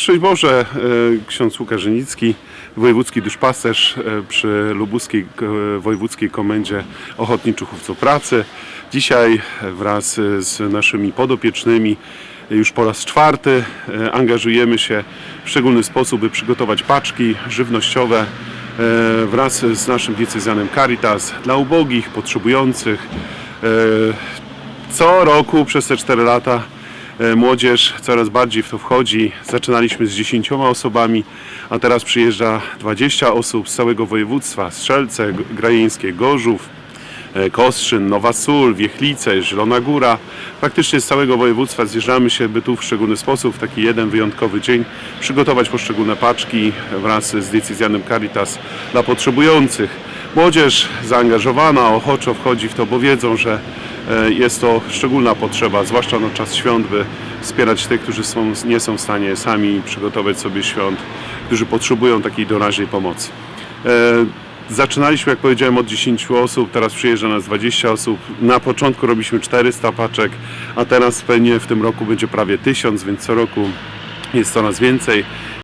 Szczęść Boże, e, ksiądz Łukasz Żenicki, wojewódzki duszpasterz e, przy Lubuskiej Wojewódzkiej Komendzie Ochotniczych Chówców Pracy. Dzisiaj wraz e, z naszymi podopiecznymi już po raz czwarty angażujemy się w szczególny sposób, by przygotować paczki żywnościowe wraz z naszym diecezjanem Caritas dla ubogich, potrzebujących. Co roku przez te 4 lata Młodzież coraz bardziej w to wchodzi. Zaczynaliśmy z 10 osobami, a teraz przyjeżdża 20 osób z całego województwa. Strzelce, Grajeńskie, Gorzów, e, Kostrzyn, Nowa Sól, Wiechlice, Zielona Góra. Praktycznie z całego województwa zjeżdżamy się, by tu w szczególny sposób, w taki jeden wyjątkowy dzień, przygotować poszczególne paczki wraz z decyzjanem Caritas dla potrzebujących. Młodzież zaangażowana, ochoczo wchodzi w to, bo wiedzą, że e, jest to szczególna potrzeba, zwłaszcza na czas świąt, by wspierać tych, którzy są, nie są w stanie sami przygotować sobie świąt, którzy potrzebują takiej doraźnej pomocy. E, Zaczynaliśmy, jak powiedziałem, od 10 osób, teraz przyjeżdża nas 20 osób. Na początku robiliśmy 400 paczek, a teraz pewnie w tym roku będzie prawie 1000, więc co roku jest coraz więcej.